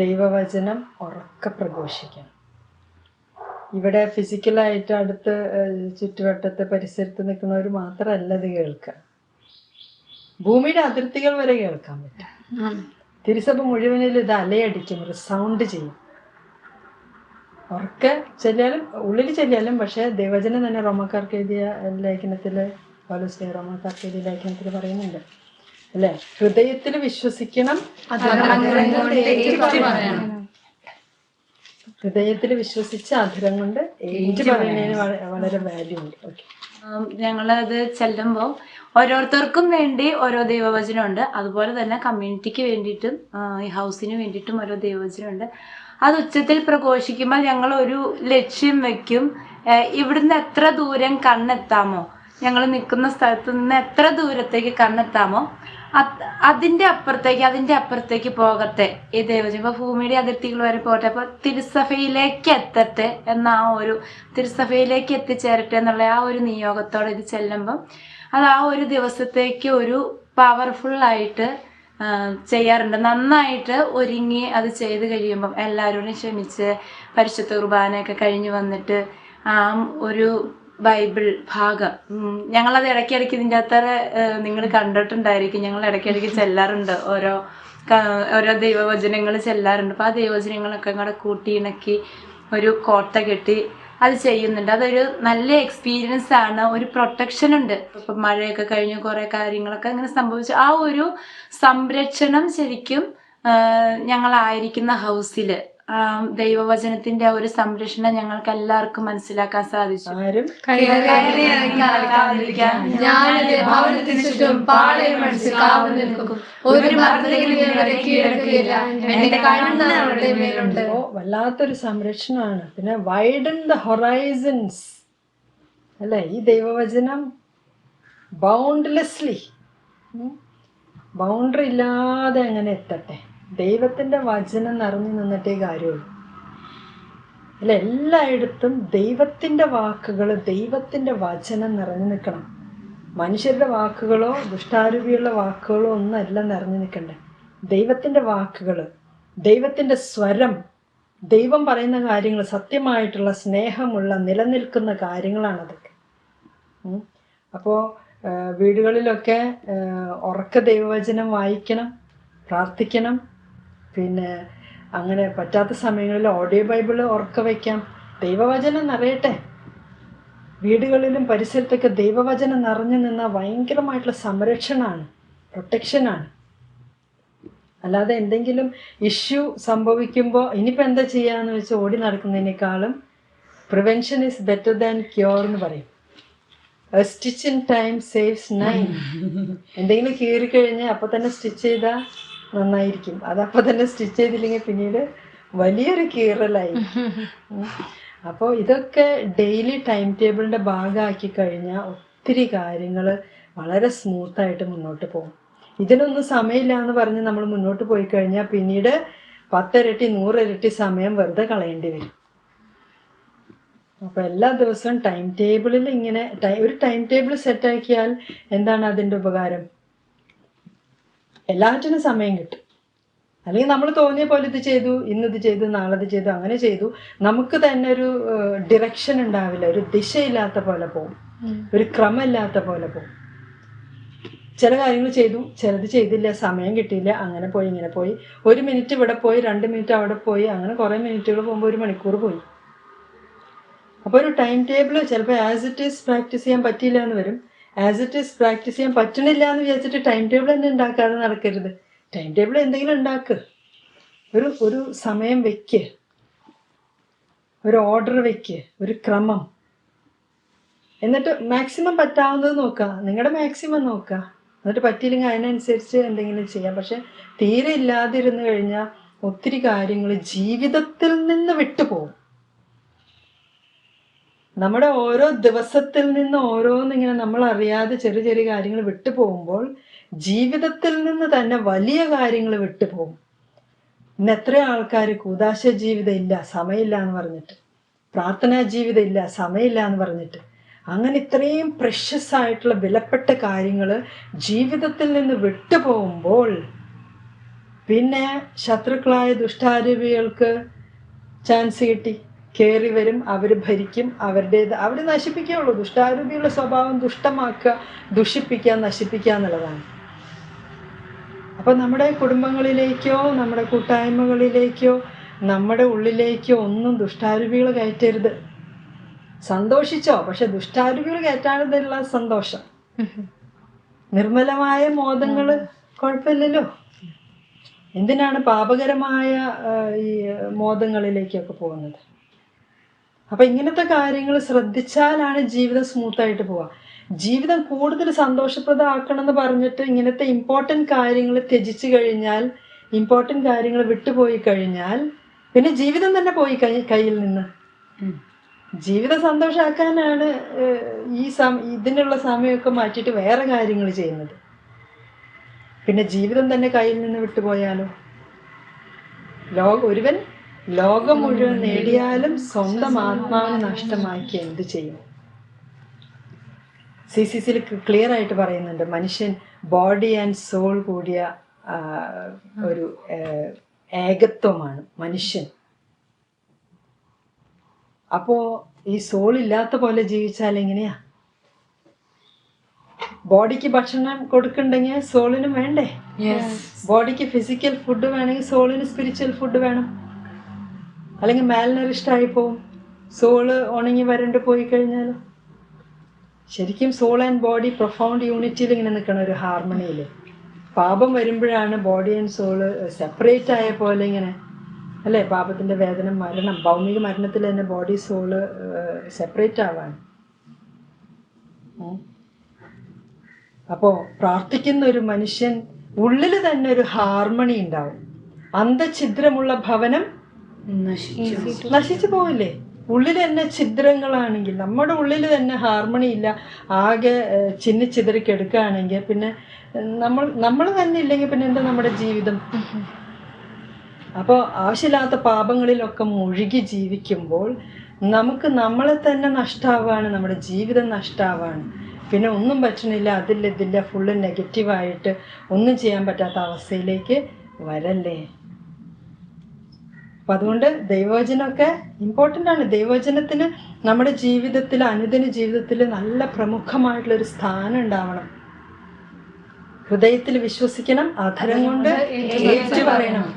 ദൈവവചനം ഉറക്കെ പ്രഘോഷിക്കണം. ഇവിടെ ഫിസിക്കലായിട്ട് അടുത്ത് ചുറ്റുവട്ടത്ത് പരിസരത്ത് നിൽക്കുന്നവർ മാത്രമല്ല ഇത് കേൾക്കുക. ഭൂമിയുടെ അതിർത്തികൾ വരെ കേൾക്കാൻ പറ്റും. തിരുസഭ മുഴുവനിൽ ഇത് അലയടിക്കും ഒരു സൗണ്ട് ചെയ്യും. ഉറക്കെ ചെല്ലിയാലും ഉള്ളിൽ ചെല്ലിയാലും പക്ഷേ ദൈവജനം തന്നെ റോമക്കാർക്ക് എഴുതിയ ലേഖനത്തിൽ പൗലോസ് റോമക്കാർക്ക് എഴുതിയ ലേഖനത്തിൽ പറയുന്നുണ്ട്. അല്ലേ? ഹൃദയത്തിൽ വിശ്വസിക്കണം. ഹൃദയത്തിൽ വിശ്വസിച്ച് അധരം കൊണ്ട് ഏറ്റു പറയുന്നതിന് വള- വളരെ വാല്യൂ ഉണ്ട്. ഓക്കെ ഞങ്ങളത് ചെല്ലുമ്പോൾ ഓരോരുത്തർക്കും വേണ്ടി ഓരോ ദൈവവചനമുണ്ട്. അതുപോലെ തന്നെ കമ്മ്യൂണിറ്റിക്ക് വേണ്ടിയിട്ടും ഈ ഹൗസിന് വേണ്ടിയിട്ടും ഓരോ ദൈവവചനമുണ്ട്. അത് ഉച്ചത്തിൽ പ്രഘോഷിക്കുമ്പോൾ ഞങ്ങൾ ഒരു ലക്ഷ്യം വെക്കും. ഇവിടുന്ന് എത്ര ദൂരം കണ്ണെത്താമോ? ഞങ്ങൾ നിൽക്കുന്ന സ്ഥലത്ത് നിന്ന് എത്ര ദൂരത്തേക്ക് കണ്ണെത്താമോ? അത് അതിന്റെ അപ്പുറത്തേക്ക് അതിന്റെ അപ്പുറത്തേക്ക് പോകട്ടെ. ഈ ദൈവജനം ഇപ്പൊ ഭൂമിയുടെ അതിർത്തികൾ വരെ പോകട്ടെ. അപ്പൊ തിരുസഭയിലേക്ക് എത്തട്ടെ എന്ന ആ ഒരു തിരുസഭയിലേക്ക് എത്തിച്ചേരട്ടെ എന്നുള്ള ആ ഒരു നിയോഗത്തോടെ ഇത് ചെല്ലുമ്പം അത് ആ ഒരു ദിവസത്തേക്ക് ഒരു പവർഫുൾ ആയിട്ട് ചെയ്യാറുണ്ട്. നന്നായിട്ട് ഒരുങ്ങി അത് ചെയ്ത് കഴിയുമ്പം എല്ലാവരോടും ക്ഷമിച്ച് പരിശുദ്ധ കുർബാനയൊക്കെ കഴിഞ്ഞു വന്നിട്ട് ആ ഒരു ബൈബിൾ ഭാഗം. ഞങ്ങളത് ഇടയ്ക്കിടയ്ക്ക് ഇതിന്റെ അത്ര നിങ്ങൾ കണ്ടിട്ടുണ്ടായിരിക്കും. ഞങ്ങൾ ഇടയ്ക്കിടയ്ക്ക് ചെല്ലാറുണ്ട്. ഓരോ ഓരോ ദൈവവചനങ്ങൾ ചെല്ലാറുണ്ട്. അപ്പോൾ ആ ദൈവവചനങ്ങളൊക്കെ കൂടെ കൂട്ടി ഇണക്കി ഒരു കോട്ട കെട്ടി അത് ചെയ്യുന്നുണ്ട്. അതൊരു നല്ല എക്സ്പീരിയൻസ് ആണ്. ഒരു പ്രൊട്ടക്ഷൻ ഉണ്ട്. ഇപ്പം മഴയൊക്കെ കഴിഞ്ഞ് കുറേ കാര്യങ്ങളൊക്കെ അങ്ങനെ സംഭവിച്ചു ആ ഒരു സംരക്ഷണം ശരിക്കും ഞങ്ങളായിരിക്കുന്ന ഹൗസിൽ ദൈവവചനത്തിന്റെ ഒരു സംരക്ഷണം ഞങ്ങൾക്ക് എല്ലാവർക്കും മനസ്സിലാക്കാൻ സാധിച്ചു. വല്ലാത്തൊരു സംരക്ഷണമാണ്. പിന്നെ വൈഡൻ ദ ഹൊറൈസൺസ് അല്ലേ? ഈ ദൈവവചനം ബൗണ്ട്ലെസ്ലി ബൗണ്ടറി ഇല്ലാതെ അങ്ങനെ എത്തട്ടെ. ദൈവത്തിന്റെ വചനം നിറഞ്ഞു നിന്നിട്ടേ കാര്യമുള്ളൂ. അല്ല എല്ലായിടത്തും ദൈവത്തിന്റെ വാക്കുകൾ ദൈവത്തിന്റെ വചനം നിറഞ്ഞു നിൽക്കണം. മനുഷ്യരുടെ വാക്കുകളോ ദുഷ്ടാരൂപിയുള്ള വാക്കുകളോ ഒന്നല്ല നിറഞ്ഞു നിൽക്കണ്ടേ. ദൈവത്തിന്റെ വാക്കുകൾ ദൈവത്തിന്റെ സ്വരം ദൈവം പറയുന്ന കാര്യങ്ങൾ സത്യമായിട്ടുള്ള സ്നേഹമുള്ള നിലനിൽക്കുന്ന കാര്യങ്ങളാണതൊക്കെ. ഉം. അപ്പോൾ വീടുകളിലൊക്കെ ഉറക്ക ദൈവവചനം വായിക്കണം പ്രാർത്ഥിക്കണം പിന്നെ അങ്ങനെ പറ്റാത്ത സമയങ്ങളിൽ ഓഡിയോ ബൈബിൾ ഉറക്ക വയ്ക്കാം ദൈവവചനം നിറയട്ടെ. വീടുകളിലും പരിസരത്തൊക്കെ ദൈവവചനം നിറഞ്ഞു നിന്ന ഭയങ്കരമായിട്ടുള്ള സംരക്ഷണമാണ് പ്രൊട്ടക്ഷനാണ് അല്ലാതെ എന്തെങ്കിലും ഇഷ്യൂ സംഭവിക്കുമ്പോൾ ഇനിയിപ്പോൾ എന്താ ചെയ്യാന്ന് വെച്ച് ഓടി നടക്കുന്നതിനേക്കാളും prevention is better than cure എന്ന് പറയും. Stitch in time saves nine എന്തെങ്കിലും കീറി കഴിഞ്ഞാൽ അപ്പോൾ തന്നെ സ്റ്റിച്ച് ചെയ്താൽ നന്നായിരിക്കും. അതപ്പോൾ തന്നെ സ്റ്റിച്ച് ചെയ്തില്ലെങ്കിൽ പിന്നീട് വലിയൊരു കീറലായി. അപ്പോൾ ഇതൊക്കെ ഡെയിലി ടൈം ടേബിളിന്റെ ഭാഗമാക്കി കഴിഞ്ഞാൽ ഒത്തിരി കാര്യങ്ങൾ വളരെ സ്മൂത്തായിട്ട് മുന്നോട്ട് പോകും. ഇതിനൊന്നും സമയമില്ല എന്ന് പറഞ്ഞ് നമ്മൾ മുന്നോട്ട് പോയി കഴിഞ്ഞാൽ പിന്നീട് പത്തിരട്ടി നൂറിരട്ടി സമയം വെറുതെ കളയേണ്ടി വരും. അപ്പോൾ എല്ലാ ദിവസവും ടൈം ടേബിളിൽ ഇങ്ങനെ ഒരു ടൈം ടേബിൾ സെറ്റാക്കിയാൽ എന്താണ് അതിന്റെ ഉപകാരം? എല്ലാറ്റിനും സമയം കിട്ടും. അല്ലെങ്കിൽ നമ്മൾ തോന്നിയ പോലെ ഇത് ചെയ്തു ഇന്ന് ഇത് ചെയ്തു നാളെ ഇത് ചെയ്തു അങ്ങനെ ചെയ്തു. നമുക്ക് തന്നെ ഒരു ഡിറക്ഷൻ ഉണ്ടാവില്ല. ഒരു ദിശയില്ലാത്ത പോലെ പോകും. ഒരു ക്രമമില്ലാത്ത പോലെ പോകും. ചില കാര്യങ്ങൾ ചെയ്തു ചിലത് ചെയ്തില്ല സമയം കിട്ടിയില്ല അങ്ങനെ പോയി ഇങ്ങനെ പോയി. ഒരു മിനിറ്റ് ഇവിടെ പോയി രണ്ട് മിനിറ്റ് അവിടെ പോയി അങ്ങനെ കുറേ മിനിറ്റുകൾ പോകുമ്പോൾ ഒരു മണിക്കൂർ പോയി. അപ്പോൾ ഒരു ടൈം ടേബിൾ ചിലപ്പോൾ ആസ് ഇറ്റ് ഈസ് പ്രാക്ടീസ് ചെയ്യാൻ പറ്റിയില്ല എന്ന് വരും. ആസ് ഇറ്റ് ഈസ് പ്രാക്ടീസ് ചെയ്യാൻ പറ്റണില്ല എന്ന് വിചാരിച്ചിട്ട് ടൈം ടേബിൾ തന്നെ ഉണ്ടാക്കാതെ നടക്കരുത്. ടൈം ടേബിൾ എന്തെങ്കിലും ഉണ്ടാക്ക്. ഒരു ഒരു സമയം വെക്ക്. ഒരു ഓർഡർ വെക്ക്. ഒരു ക്രമം. എന്നിട്ട് മാക്സിമം പറ്റാവുന്നത് നോക്കുക നിങ്ങളുടെ മാക്സിമം നോക്കുക എന്നിട്ട് പറ്റിയില്ലെങ്കിൽ അതിനനുസരിച്ച് എന്തെങ്കിലും ചെയ്യാം. പക്ഷെ തീരെ ഇല്ലാതിരുന്നു കഴിഞ്ഞാൽ ഒത്തിരി കാര്യങ്ങൾ ജീവിതത്തിൽ നിന്ന് വിട്ടുപോകും. നമ്മുടെ ഓരോ ദിവസത്തിൽ നിന്ന് ഓരോന്നിങ്ങനെ നമ്മൾ അറിയാതെ ചെറിയ ചെറിയ കാര്യങ്ങൾ വിട്ടു പോകുമ്പോൾ ജീവിതത്തിൽ നിന്ന് തന്നെ വലിയ കാര്യങ്ങൾ വിട്ടു പോകും. ഇന്ന് എത്ര ആൾക്കാർ കൂതാശ ജീവിതം ഇല്ല സമയമില്ല എന്ന് പറഞ്ഞിട്ട്. പ്രാർത്ഥനാ ജീവിതം ഇല്ല സമയമില്ല എന്ന് പറഞ്ഞിട്ട്. അങ്ങനെ ഇത്രയും പ്രഷ്യസ് ആയിട്ടുള്ള വിലപ്പെട്ട കാര്യങ്ങൾ ജീവിതത്തിൽ നിന്ന് വിട്ടുപോകുമ്പോൾ പിന്നെ ശത്രുക്കളായ ദുഷ്ടാരൂപികൾക്ക് ചാൻസ് കിട്ടി. കയറി വരും അവർ ഭരിക്കും അവരുടേത് അവർ നശിപ്പിക്കുകയുള്ളൂ. ദുഷ്ടാരൂപിയുള്ള സ്വഭാവം ദുഷ്ടമാക്കുക ദുഷിപ്പിക്കുക നശിപ്പിക്കുക എന്നുള്ളതാണ്. അപ്പം നമ്മുടെ കുടുംബങ്ങളിലേക്കോ നമ്മുടെ കൂട്ടായ്മകളിലേക്കോ നമ്മുടെ ഉള്ളിലേക്കോ ഒന്നും ദുഷ്ടാരൂപികൾ കയറ്റരുത്. സന്തോഷിച്ചോ പക്ഷെ ദുഷ്ടാരൂപികൾ കയറ്റാനുള്ള സന്തോഷം. നിർമ്മലമായ മോദങ്ങൾ കുഴപ്പമില്ലല്ലോ. എന്തിനാണ് പാപകരമായ ഈ മോദങ്ങളിലേക്കൊക്കെ പോകുന്നത്? അപ്പൊ ഇങ്ങനത്തെ കാര്യങ്ങൾ ശ്രദ്ധിച്ചാലാണ് ജീവിതം സ്മൂത്തായിട്ട് പോവുക. ജീവിതം കൂടുതൽ സന്തോഷപ്രദമാക്കണം എന്ന് പറഞ്ഞിട്ട് ഇങ്ങനത്തെ ഇമ്പോർട്ടന്റ് കാര്യങ്ങൾ ത്യജിച്ചു കഴിഞ്ഞാൽ ഇമ്പോർട്ടന്റ് കാര്യങ്ങൾ വിട്ടുപോയി കഴിഞ്ഞാൽ പിന്നെ ജീവിതം തന്നെ പോയി കൈ കയ്യിൽ നിന്ന്. ജീവിതം സന്തോഷമാക്കാനാണ് ഈ സം ഇതിനുള്ള സമയമൊക്കെ മാറ്റിയിട്ട് വേറെ കാര്യങ്ങൾ ചെയ്യുന്നത്. പിന്നെ ജീവിതം തന്നെ കയ്യിൽ നിന്ന് വിട്ടുപോയാലോ? ലോക ഒരുവൻ ലോകം മുഴുവൻ നേടിയാലും സ്വന്തം ആത്മാവ് നഷ്ടമാക്കി എന്ത് ചെയ്യും? സി സി സിയിൽ ക്ലിയർ ആയിട്ട് പറയുന്നുണ്ട്. മനുഷ്യൻ ബോഡി ആൻഡ് സോൾ കൂടിയ ഒരു ഏകത്വമാണ് മനുഷ്യൻ. അപ്പോ ഈ സോൾ ഇല്ലാത്ത പോലെ ജീവിച്ചാൽ എങ്ങനെയാ? ബോഡിക്ക് ഭക്ഷണം കൊടുക്കണ്ടെങ്കിൽ സോളിനും വേണ്ടേ? ബോഡിക്ക് ഫിസിക്കൽ ഫുഡ് വേണമെങ്കിൽ സോളിന് സ്പിരിച്വൽ ഫുഡ് വേണം. അല്ലെങ്കിൽ മാൽനറിഷ്ഡ് ആയി പോവും സോൾ ഉണങ്ങി വരണ്ട് പോയി കഴിഞ്ഞാൽ ശരിക്കും സോൾ ആൻഡ് ബോഡി പ്രൊഫൗണ്ട് യൂണിറ്റിയിൽ ഇങ്ങനെ നിൽക്കണം ഒരു ഹാർമണിയിൽ പാപം വരുമ്പോഴാണ് ബോഡി ആൻഡ് സോൾ സെപ്പറേറ്റ് ആയ പോലെ ഇങ്ങനെ അല്ലേ? പാപത്തിന്റെ വേദന മരണം ഭൗമിക മരണത്തിൽ തന്നെ ബോഡി സോൾ സെപ്പറേറ്റ് ആവാണ് അപ്പോൾ അപ്പോ പ്രാർത്ഥിക്കുന്ന ഒരു മനുഷ്യൻ ഉള്ളിൽ തന്നെ ഒരു ഹാർമണി ഉണ്ടാവും. അന്തഛിദ്രമുള്ള ഭവനം നശിച്ചു. പോവില്ലേ? ഉള്ളിൽ തന്നെ ഛിദ്രങ്ങളാണെങ്കിൽ നമ്മുടെ ഉള്ളിൽ തന്നെ ഹാർമണി ഇല്ല. ആകെ ചിന്നി ചിതറിക്കെടുക്കുകയാണെങ്കിൽ പിന്നെ നമ്മൾ നമ്മൾ തന്നെ ഇല്ലെങ്കിൽ പിന്നെ എന്താ നമ്മുടെ ജീവിതം? അപ്പോൾ ആവശ്യമില്ലാത്ത പാപങ്ങളിലൊക്കെ മുഴുകി ജീവിക്കുമ്പോൾ നമുക്ക് നമ്മളെ തന്നെ നഷ്ടാവാണ് നമ്മുടെ ജീവിതം നഷ്ടാവാണ്. പിന്നെ ഒന്നും പറ്റണില്ല അതില്ല ഇതില്ല ഫുള്ള് നെഗറ്റീവായിട്ട് ഒന്നും ചെയ്യാൻ പറ്റാത്ത അവസ്ഥയിലേക്ക് വരല്ലേ? അപ്പൊ അതുകൊണ്ട് ദൈവവചനമൊക്കെ ഇമ്പോർട്ടന്റ് ആണ്. ദൈവവചനത്തിന് നമ്മുടെ ജീവിതത്തിൽ അനുദിന ജീവിതത്തിൽ നല്ല പ്രമുഖമായിട്ടുള്ള ഒരു സ്ഥാനം ഉണ്ടാവണം. ഹൃദയത്തിൽ വിശ്വസിക്കണം അധരം കൊണ്ട് പറയണം.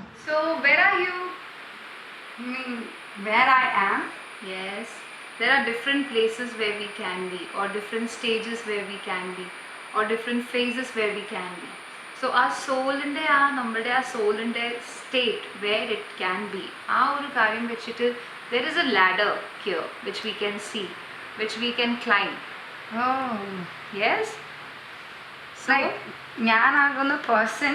There are different places where we can be, or different stages where we can be, or different phases where we can be. So, ആ സോളിൻ്റെ ആ നമ്മുടെ ആ സോളിൻ്റെ state where it can be ആ ഒരു കാര്യം വെച്ചിട്ട് there is a ladder here which we can see which we can climb oh, yes like ഞാനാകുന്ന person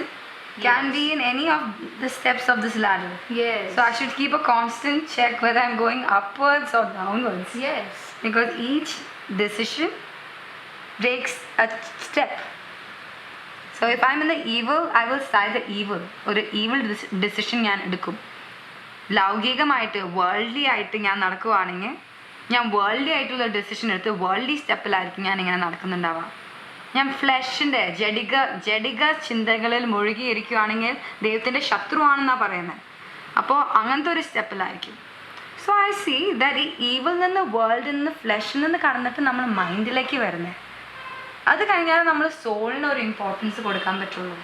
can be in any of the steps of this ladder. Yes So I should keep a constant check whether I'm going upwards or downwards. Yes Because each decision takes a step. So if am in the eve I will sigh the eve ഒരു evil decision ഞാൻ എടുക്കും. ലൗകികമായിട്ട് worldly ആയിട്ട് ഞാൻ നടക്കുവാണെങ്കിൽ ഞാൻ worldly ആയിട്ടുള്ള decision എടുത്ത് worldly സ്റ്റെപ്പിലായിരിക്കും ഞാൻ ഇങ്ങനെ നടക്കുന്നുണ്ടാവാം ഞാൻ ഫ്ലഷിന്റെ ജഡിക ജഡിക ചിന്തകളിൽ മുഴുകിയിരിക്കുകയാണെങ്കിൽ ദൈവത്തിന്റെ ശത്രുവാണെന്നാണ് പറയുന്നത്. അപ്പോൾ അങ്ങനത്തെ ഒരു സ്റ്റെപ്പിലായിരിക്കും സോ ഐ സീ ദാറ്റ് ഈ ഈവിൽ നിന്ന് വേൾഡിൽ നിന്ന് ഫ്ലഷിൽ നിന്ന് കടന്നിട്ട് നമ്മൾ മൈൻഡിലേക്ക് വരുന്നത്. അത് കഴിഞ്ഞാൽ നമ്മൾ സോളിന് ഒരു ഇമ്പോർട്ടൻസ് കൊടുക്കാൻ പറ്റുള്ളൂ.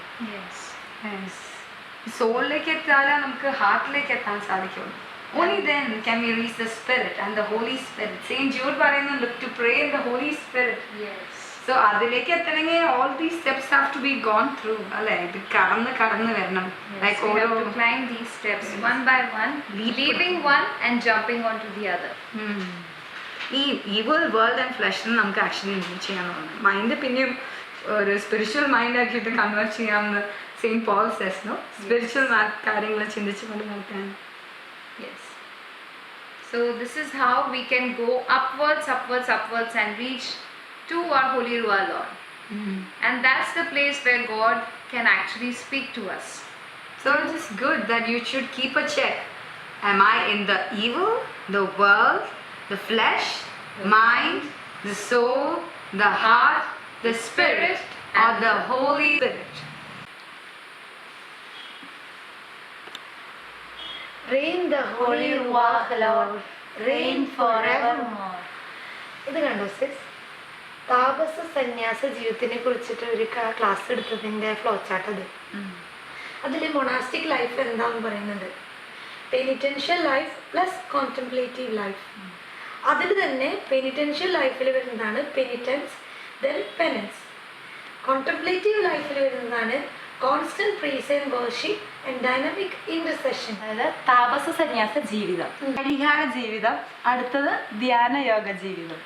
സോളിലേക്ക് എത്താലേ നമുക്ക് ഹാർട്ടിലേക്ക് എത്താൻ സാധിക്കുള്ളൂ. Only then can we reach the spirit and the holy spirit same Jude പറയുന്നുണ്ട് to pray holy spirit yes so അതിലേക്ക് എത്തണമെങ്കിൽ all the steps have to be gone through അല്ലേ? ഇത് കടന്ന് കടന്ന് വരണം. ലൈക്ക് we ഓരോ climb the steps one by one leaving one and jumping on to the the. Um. ഈ evil world and ഫ്ലഷിന് നമുക്ക് ആക്ച്വലി ലീവ് ചെയ്യാൻ തോന്നുന്നു മൈൻഡ് പിന്നെയും ഒരു സ്പിരിച്വൽ മൈൻഡ് ആക്കിയിട്ട് കൺവേർട്ട് ചെയ്യാമെന്ന് സെയിം പോൾ സെസ്നോ സ്പിരിച്വൽ കാര്യങ്ങൾ ചിന്തിച്ചുകൊണ്ട് നോക്കാൻ Yes. So this is how we can go upwards, upwards, upwards and reach to our Holy Ruah Lord. And that's the place where God can actually speak to us. So it is good that you should keep a check. Am I in the evil, the world, the flesh, mind, the soul, the heart, the spirit, or the Holy Spirit? Rain the holy Ruach, Lord. Rain forevermore. ഇത് കണ്ടോ സിസ് താപസ സന്യാസ ജീവിതത്തിനെ കുറിച്ചിട്ട് ഒരു class എടുത്തതിന്റെ flow chart അത് അതിൽ monastic life എന്താന്ന് പറയുന്നുണ്ട് penitential life plus contemplative life അതിൽ തന്നെ പെനിറ്റൻഷ്യൽ ലൈഫിൽ വരുന്നതാണ് പെനിറ്റൻസ് ദെൻ പെനൻസ് കോൺട്രപ്ലേറ്റീവ് ലൈഫിൽ വരുന്നതാണ് constant praise and worship and dynamic intercession അതായത് താപസ സന്യാസ ജീവിതം. പരിഹാര ജീവിതം. അടുത്തത് ധ്യാന യോഗ ജീവിതം.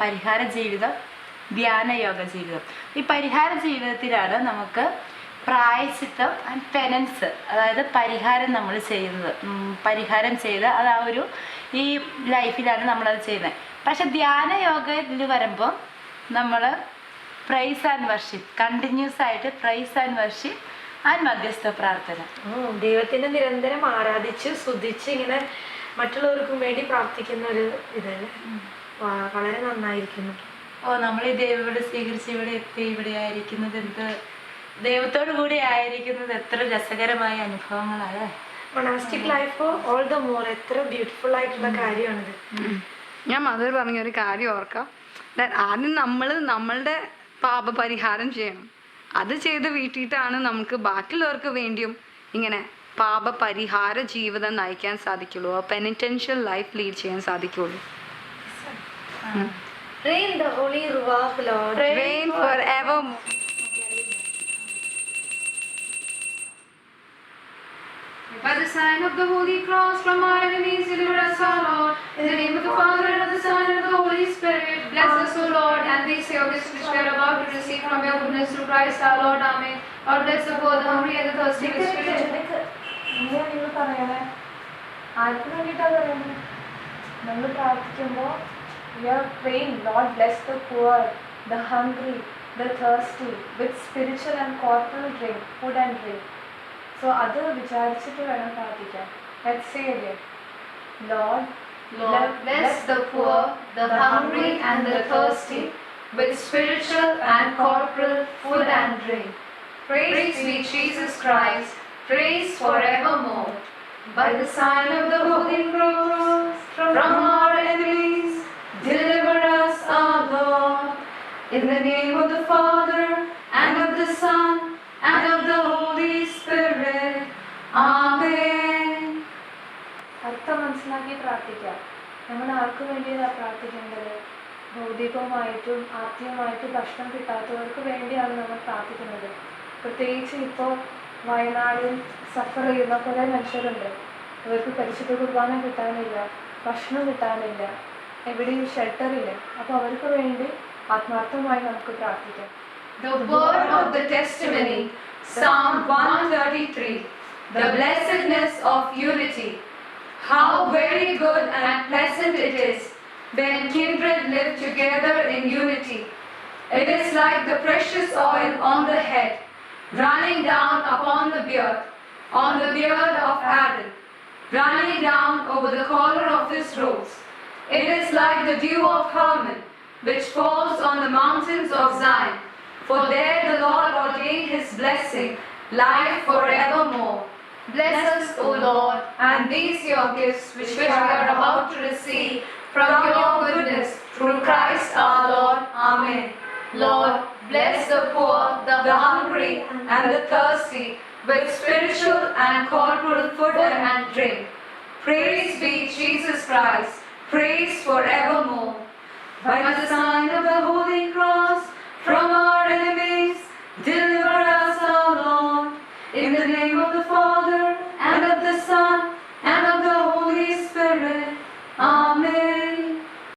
പരിഹാര ജീവിതം ധ്യാന യോഗ ജീവിതം. ഈ പരിഹാര ജീവിതത്തിലാണ് നമുക്ക് പ്രായശ്ചിത്തം ആൻഡ് പെനൻസ് അതായത് പരിഹാരം നമ്മൾ ചെയ്യുന്നത്. പരിഹാരം ചെയ്ത് അത് ആ ഒരു ഈ ലൈഫിലാണ് നമ്മളത് ചെയ്യുന്നത്. പക്ഷെ ധ്യാന യോഗയിൽ വരുമ്പോൾ നമ്മൾ പ്രൈസ് ആൻഡ് വർഷിപ്പ് കണ്ടിന്യൂസ് ആയിട്ട് പ്രൈസ് ആൻഡ് വർഷിപ്പ് ആൻഡ് മധ്യസ്ഥ പ്രാർത്ഥന. ദൈവത്തിനെ നിരന്തരം ആരാധിച്ച് സ്തുതിച്ച് ഇങ്ങനെ മറ്റുള്ളവർക്കും വേണ്ടി പ്രാർത്ഥിക്കുന്ന ഒരു ഇതല്ലേ വളരെ നന്നായിരിക്കുന്നു. ഓ നമ്മൾ ഈ ദൈവം ഇവിടെ സ്വീകരിച്ച് ഇവിടെ എത്തി ഇവിടെ ആയിരിക്കുന്നത് എന്ത് ദൈവത്തോടു കൂടി ആയിരിക്കുന്നത് എത്ര രസകരമായ അനുഭവങ്ങളാണ്. Monastic life all the more എത്ര ബ്യൂട്ടിഫുൾ ആയിട്ടുള്ള കാര്യമാണിത്. ഞാൻ മദർ പറഞ്ഞ ഒരു കാര്യം ഓർക്കാം. ആദ്യം നമ്മൾ നമ്മളുടെ പാപപരിഹാരം ചെയ്യണം. അത് ചെയ്ത് വീട്ടിയിട്ടാണ് നമുക്ക് ബാക്കിയുള്ളവർക്ക് വേണ്ടിയും ഇങ്ങനെ പാപപരിഹാര ജീവിതം നയിക്കാൻ സാധിക്കുള്ളൂ. പെനിറ്റൻഷ്യൽ ലൈഫ് ലീഡ് ചെയ്യാൻ സാധിക്കുള്ളൂ. The holy Ruach Lord. sign of the Holy Cross, from our enemies, deliver us, O Lord. In the name of the Father, and of the Son, and of the Holy Spirit, bless us, O Lord, and these your gifts which we are about to receive from your goodness through Christ our Lord. Amen. Lord, bless the poor, the hungry, and the thirsty with spirit. നിങ്ങൾ പറയണേ ആർക്ക് വേണ്ടിയിട്ടാണ് പറയുന്നത് നമ്മൾ പ്രാർത്ഥിക്കുമ്പോൾ we are praying Lord bless the poor the hungry the thirsty with spiritual and corporal drink food and drink so അത് വിചാരിച്ചിട്ട് വേണം പ്രാർത്ഥിക്കാൻ let's say again Lord Lord, bless the poor, the hungry, and the thirsty with spiritual and corporal food and drink. Praise be Jesus Christ, praise forevermore. By the sign of the Holy Cross, from our enemies, deliver us, our Lord. In the name of the Father, പ്രാർത്ഥിക്കാം. നമ്മൾ ആർക്കു വേണ്ടിയാണ് പ്രാർത്ഥിക്കേണ്ടത്? ഭൗതികമായിട്ടും ആത്മീയമായിട്ടും ഭക്ഷണം കിട്ടാത്തവർക്ക് വേണ്ടിയാണ് നമ്മൾ പ്രാർത്ഥിക്കുന്നത്. പ്രത്യേകിച്ച് ഇപ്പോൾ വയനാടിൽ സഫർ ചെയ്യുന്ന കുറെ മനുഷ്യരുണ്ട്. അവർക്ക് പരിശുദ്ധ കുർബാന കിട്ടാനില്ല ഭക്ഷണം കിട്ടാനില്ല എവിടെയും ഷെൽട്ടർ ഇല്ല. അപ്പോൾ അവർക്ക് വേണ്ടി ആത്മാർത്ഥമായി നമുക്ക് പ്രാർത്ഥിക്കാം. The word of the testimony, Psalm 133, the blessedness of unity. How very good and pleasant it is when kindred live together in unity. It is like the precious oil on the head, running down upon the beard, on the beard of Aaron, running down over the collar of his robes. It is like the dew of Hermon, which falls on the mountains of Zion. For there the Lord ordained his blessing, life forevermore. Bless us, O Lord, and these your gifts which we are about to receive from your goodness through Christ our Lord. Amen. Lord, bless the poor, the hungry, and the thirsty with spiritual and corporal food and drink. Praise be Jesus Christ. Praise forevermore. By the sign of the holy cross, from our enemies.